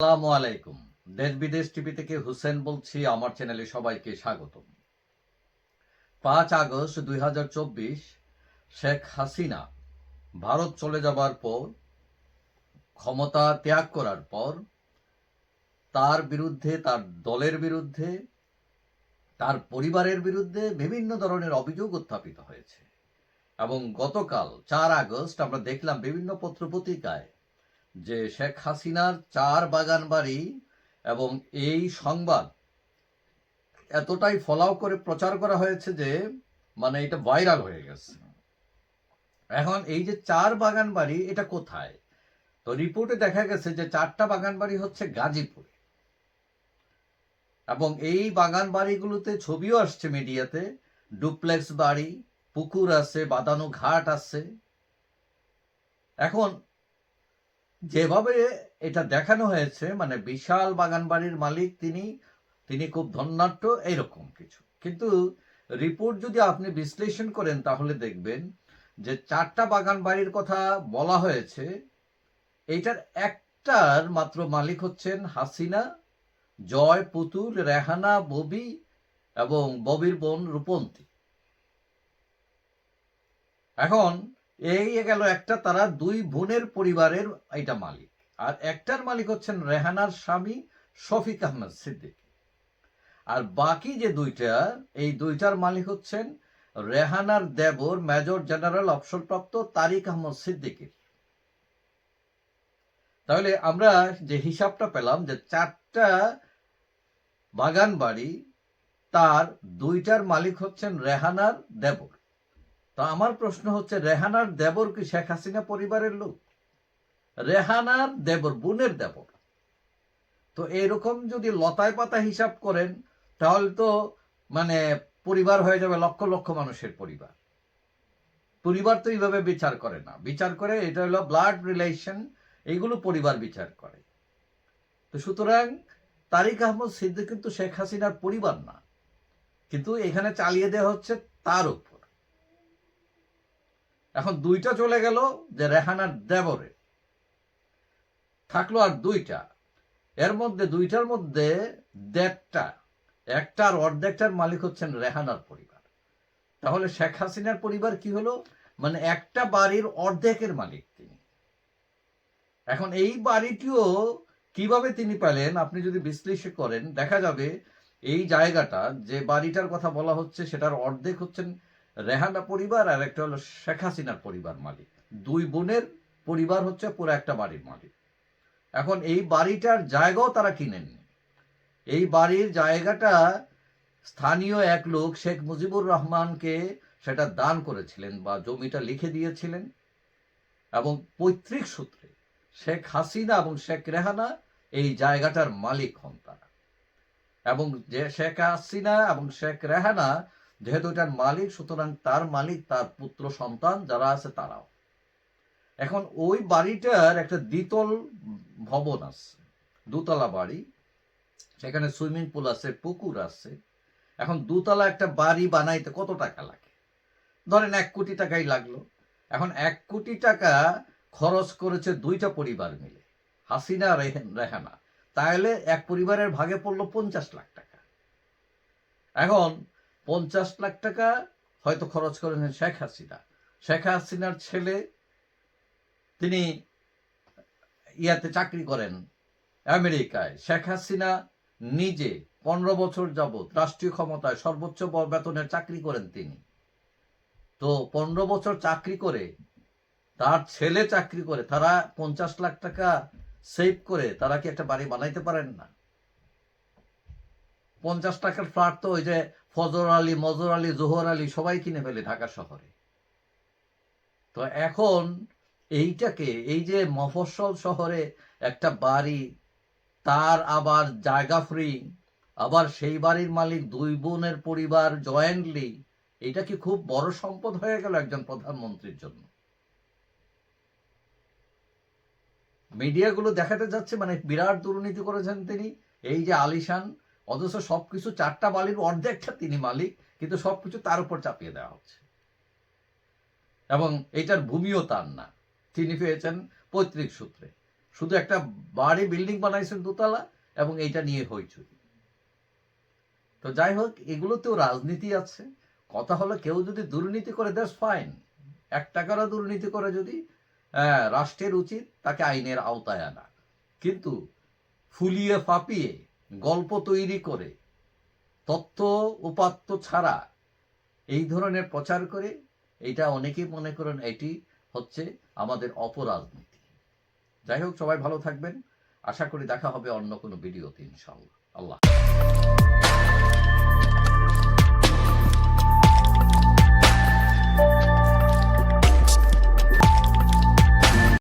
আসসালামু আলাইকুম। দেশ বিদেশ টিভি থেকে হুসেন বলছি, আমার চ্যানেলে সবাইকে স্বাগতম। পাঁচ আগস্ট দুই শেখ হাসিনা ভারত চলে যাবার পর, ক্ষমতা ত্যাগ করার পর, তার বিরুদ্ধে, তার দলের বিরুদ্ধে, তার পরিবারের বিরুদ্ধে বিভিন্ন ধরনের অভিযোগ উত্থাপিত হয়েছে। এবং গতকাল চার আগস্ট আমরা দেখলাম বিভিন্ন পত্রপত্রিকায় যে শেখ হাসিনার চার বাগান বাড়ি এবং এই সংবাদ এতটাই ফলাও করে প্রচার করা হয়েছে যে মানে এটা ভাইরাল হয়ে গেছে। এখন এই যে চার বাগান বাড়ি, এটা কোথায়? তো রিপোর্টে দেখা গেছে যে চারটা বাগান বাড়ি হচ্ছে গাজীপুরে। এবং এই বাগান বাড়িগুলোতে ছবিও আসছে মিডিয়াতে, ডুপ্লেক্স বাড়ি, পুকুর আছে বাদানো ঘাট আছে। এখন যেভাবে এটা দেখানো হয়েছে মানে বিশাল বাগান বাড়ির মালিক তিনি তিনি খুব ধন্যাঢ্য এইরকম কিছু। কিন্তু রিপোর্ট যদি আপনি বিশ্লেষণ করেন, তাহলে দেখবেন যে চারটা বাগান বাড়ির কথা বলা হয়েছে এইটার একটার মাত্র মালিক হচ্ছেন হাসিনা, জয় পুতুল, রেহানা, ববি এবং ববির বোন রূপন্তী। এখন এই গেল একটা, তারা দুই বোনের পরিবারের এটা মালিক। আর একটার মালিক হচ্ছেন রেহানার স্বামী শফিক আহমদ সিদ্দিক। আর বাকি যে দুইটা, এই দুইটার মালিক হচ্ছেন রেহানার দেবর, মেজর জেনারেল অবসরপ্রাপ্ত তারিক আহমদ সিদ্দিকীর তাহলে আমরা যে হিসাবটা পেলাম যে চারটা বাগান বাড়ি তার দুইটার মালিক হচ্ছেন রেহানার দেবর। তো আমার প্রশ্ন হচ্ছে, রেহানার দেবর কি শেখ হাসিনা পরিবারের লোক? রেহানার দেবর বোনের দেবর। তো এরকম যদি লতায় পাতা হিসাব করেন, তাহলে তো মানে পরিবার হয়ে যাবে লক্ষ লক্ষ মানুষের পরিবার। পরিবার তো এইভাবে বিচার করে না। বিচার করে এটা হলো ব্লাড রিলেশন এইগুলো পরিবার বিচার করে। তো সুতরাং তারিক আহমদ সিদ্দিক কিন্তু শেখ হাসিনার পরিবার না। কিন্তু এখানে চালিয়ে দেওয়া হচ্ছে তার উপর। এখন দুইটা চলে গেল যে রেহানার দেবরে। থাকল আর দুইটা। এর মধ্যে, দুইটার মধ্যে দেড়টা। একটার অর্ধেকটার মালিক হচ্ছেন রেহানার পরিবার। তাহলে শেখ হাসিনার পরিবার কি হলো? মানে একটা বাড়ির অর্ধেকের মালিক তিনি। এখন এই বাড়িটিও কীভাবে তিনি পেলেন, আপনি যদি বিশ্লেষণ করেন, দেখা যাবে এই জায়গাটা যে বাড়িটার কথা বলা হচ্ছে, সেটার অর্ধেক হচ্ছেন রেহানা পরিবার আর একটা হলো শেখ হাসিনার পরিবার মালিক। দুই বোনের পরিবার হচ্ছে পুরো একটা বাড়ির মালিক। এখন এই বাড়িটার জায়গাও তারা কিনেননি। এই বাড়ির জায়গাটা স্থানীয় এক লোক শেখ মুজিবুর রহমানকে সেটা দান করেছিলেন বা জমিটা লিখে দিয়েছিলেন এবং পৈতৃক সূত্রে শেখ হাসিনা এবং শেখ রেহানা এই জায়গাটার মালিক হন তারা। এবং যে শেখ হাসিনা এবং শেখ রেহানা যেহেতু এটার মালিক, সুতরাং তার মালিক তার পুত্র, সন্তান যারা আছে তারাও। এখন ওই বাড়িটার একটা দ্বিতল ভবন আছে, দুতলা বাড়ি। সেখানে সুইমিং পুল আছে, পুকুর আছে। এখন দুতলা একটা বাড়ি বানাইতে কত টাকা লাগে? ধরেন এক কোটি টাকাই লাগল। এখন এক কোটি টাকা খরচ করেছে দুইটা পরিবার মিলে, হাসিনা রেহেন- তাহলে এক পরিবারের ভাগে পড়ল পঞ্চাশ লাখ টাকা। এখন পঞ্চাশ লাখ টাকা হয়তো খরচ করেছেন শেখ হাসিনা। শেখ হাসিনার ছেলে, তিনি ইয়াতে চাকরি করেন আমেরিকায়। শেখ হাসিনা নিজে পনেরো বছর যাবৎ রাষ্ট্রীয় ক্ষমতায় সর্বোচ্চ বেতনের চাকরি করেন তিনি। তো পনেরো বছর চাকরি করে, তার ছেলে চাকরি করে, তারা পঞ্চাশ লাখ টাকা সেভ করে, তারা কি একটা বাড়ি বানাইতে পারেন না? পঞ্চাশ টাকার ফ্ল্যাট তো ওই যে ফজর আলী, মজর আলী, জোহর আলী সবাই কিনে ফেলে ঢাকা শহরে। তো এখন এইটাকে, এই যে মফস্বল শহরে একটা বাড়ি, তার আবার জায়গা ফ্রি আবার সেই বাড়ির মালিক, দুই বোনের পরিবার জয়েন্টলি এটা কি খুব বড় সম্পদ হয়ে গেল একজন প্রধানমন্ত্রীর জন্য? মিডিয়াগুলো দেখাতে যাচ্ছে মানে বিরাট দুর্নীতি করেছেন তিনি। এই যে আলিশান অথচ সবকিছু চারটা বালির অর্ধেকটা তিনি মালিক, কিন্তু সবকিছু তার উপর চাপিয়ে দেওয়া হচ্ছে। এবং এটার ভূমিও তার না। তিনি পেয়েছেন পৈতৃক সূত্রে। শুধু একটা বাড়ি বিল্ডিং বানাইছেন দোতলা এবং এইটা নিয়ে হইচই। তো যাই হোক, এগুলোতেও রাজনীতি আছে। কথা হলো কেউ যদি দুর্নীতি করে দ্যাটস ফাইন এক টাকারও দুর্নীতি করে যদি রাষ্ট্রের উচিত তাকে আইনের আওতায় আনা। কিন্তু ফুলিয়ে ফাপিয়ে গল্প তৈরি করে, তত্ত্ব উপাত্ত ছাড়া এই ধরনের প্রচার করে এটা অনেকেই মনে করেন এটি হচ্ছে আমাদের অপরাজনীতি। যাই হোক, সবাই ভালো থাকবেন। আশা করি দেখা হবে অন্য কোনো ভিডিওতে ইনশাল্লাহ আল্লাহ